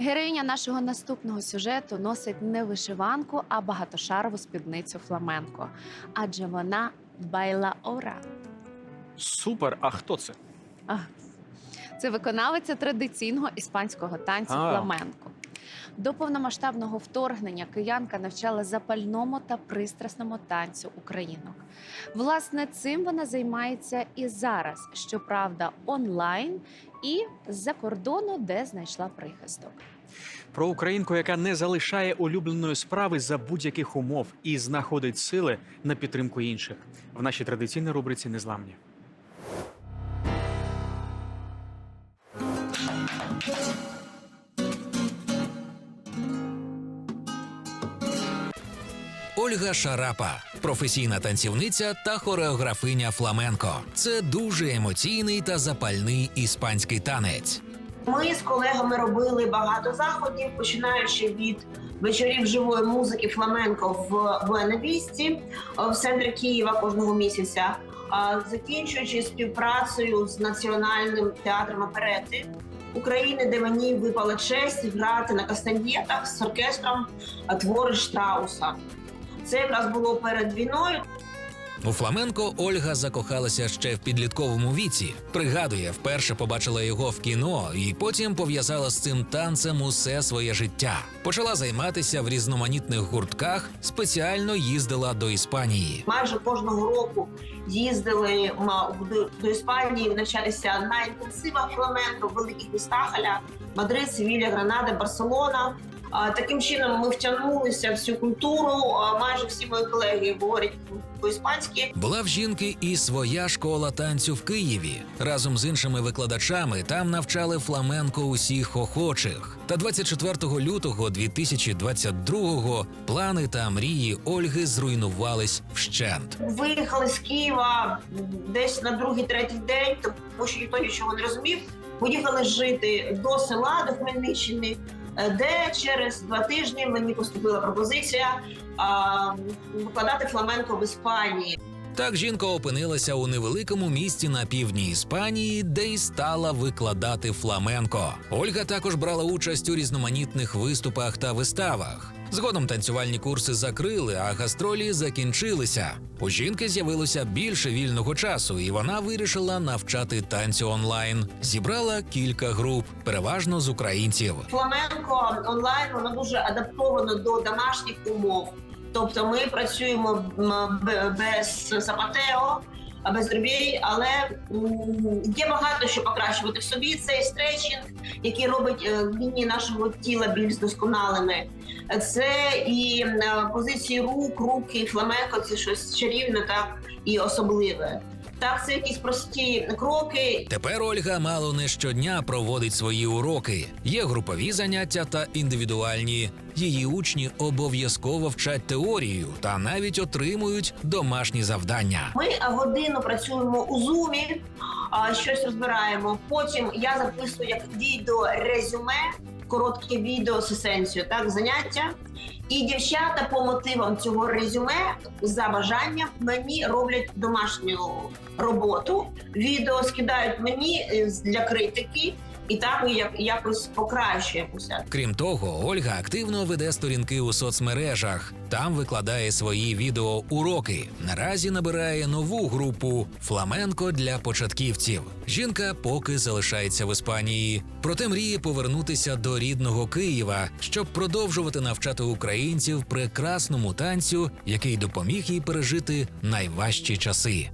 Героїня нашого наступного сюжету носить не вишиванку, а багатошарову спідницю фламенко, адже вона байла ора. Супер. А хто це? А, Це виконавиця традиційного іспанського танцю А. фламенко. До повномасштабного вторгнення киянка навчала запальному та пристрасному танцю українок. Власне, цим вона займається і зараз, щоправда, онлайн і з-за кордону, де знайшла прихисток. Про українку, яка не залишає улюбленої справи за будь-яких умов і знаходить сили на підтримку інших в нашій традиційній рубриці Незламні. Ольга Шарапа, професійна танцівниця та хореографиня фламенко. Це дуже емоційний та запальний іспанський танець. Ми з колегами робили багато заходів, починаючи від вечорів живої музики фламенко в Буенавісті е, в центрі Києва кожного місяця, закінчуючи співпрацею з національним театром оперети України, де мені випала честь грати на кастаньєтах з оркестром е, твори Штрауса. Це якраз було перед війною. У фламенко Ольга закохалася ще в підлітковому віці. Пригадує, вперше побачила його в кіно і потім пов'язала з цим танцем усе своє життя. Почала займатися в різноманітних гуртках, спеціально їздила до Іспанії. майже кожного року їздили до, Іспанії навчатися на інтенсивах фламенко в великих містах аля Мадрид, Севілля, Гранада, Барселона. Таким чином ми втягнулися в цю культуру. Майже всі мої колеги говорять по-іспанськи. Була в жінки і своя школа танцю в Києві. Разом з іншими викладачами там навчали фламенко усіх охочих. Та 24 лютого 2022-го плани та мрії Ольги зруйнувались вщент. Виїхали з Києва десь на другий третій день, тому що ніхто нічого не розумів. Поїхали жити до села, до Хмельниччини, де через два тижні мені поступила пропозиція викладати фламенко в Іспанії. Так жінка опинилася у невеликому місті на півдні Іспанії, де й стала викладати фламенко. Ольга також брала участь у різноманітних виступах та виставах. Згодом танцювальні курси закрили, а гастролі закінчилися. У жінки з'явилося більше вільного часу, і вона вирішила навчати танцю онлайн. Зібрала кілька груп, переважно з українців. Фламенко онлайн воно дуже адаптовано до домашніх умов. Тобто ми працюємо без запатео, без дробій, але є багато що покращувати в собі. Цей стретчинг, який робить е, лінії нашого тіла більш досконалими. Це і е, позиції рук, руки, фламенко це щось чарівне так і особливе. Так, це якісь прості кроки, Тепер Ольга мало не щодня проводить свої уроки. Є групові заняття та індивідуальні. Її учні обов'язково вчать теорію та навіть отримують домашні завдання. Ми годину працюємо у зумі, щось розбираємо. Потім я записую як відео резюме, коротке відео з есенцією, так заняття. І дівчата по мотивам цього резюме за бажанням мені роблять домашню роботу. Відео скидають мені е, для критики, і так як якось покращуємося. Крім того, Ольга активно веде сторінки у соцмережах. Там викладає свої відеоуроки. Наразі набирає нову групу Фламенко для початківців. Жінка поки залишається в Іспанії, проте мріє повернутися до рідного Києва, щоб продовжувати навчати українців прекрасному танцю, який допоміг їй пережити найважчі часи.